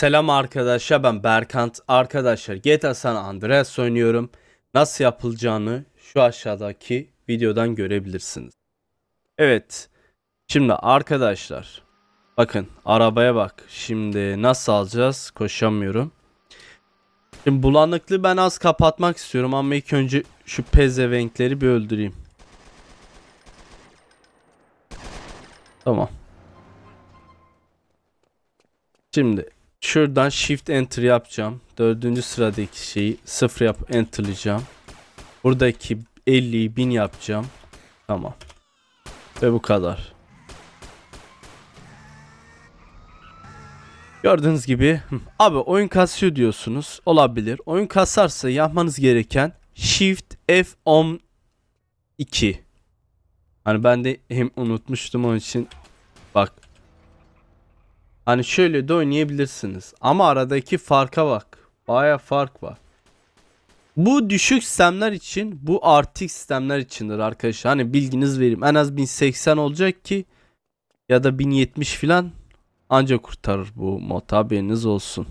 Selam arkadaşlar ben Berkant. Arkadaşlar GTA San Andreas oynuyorum. Nasıl yapılacağını şu aşağıdaki videodan görebilirsiniz. Evet. Şimdi arkadaşlar bakın arabaya bak. Şimdi nasıl alacağız? Koşamıyorum. Şimdi bulanıklığı ben az kapatmak istiyorum ama ilk önce şu pezevenkleri bir öldüreyim. Tamam. Şimdi şuradan shift enter yapacağım. Dördüncü sıradaki şeyi sıfır yap enterlayacağım. Buradaki 50'yi 1000 yapacağım. Tamam. Ve bu kadar. Gördüğünüz gibi abi oyun kasıyor diyorsunuz. Olabilir. Oyun kasarsa yapmanız gereken shift F12 Hani ben de hem unutmuştum onun için bak Hani şöyle de oynayabilirsiniz. Ama aradaki farka bak. Baya fark var. Bu düşük sistemler için, bu artık sistemler içindir arkadaşlar. Hani bilginiz vereyim. En az 1080 olacak ki ya da 1070 filan ancak kurtarır bu mod haberiniz olsun.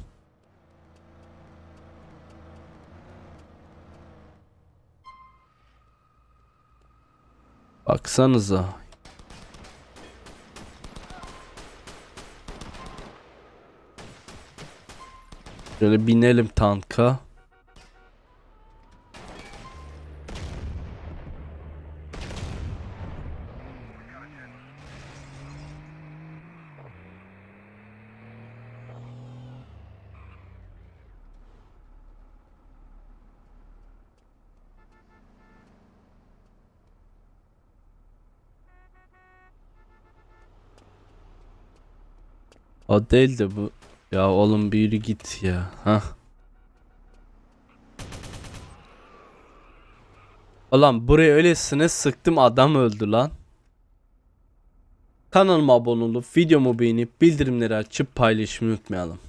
Baksanıza. Şöyle binelim tanka. O değil de bu. Ya oğlum bir yürü git ya. Hah. Ulan buraya öylesine sıktım adam öldü lan. Kanalıma abone olup videomu beğenip bildirimleri açıp paylaşmayı unutmayalım.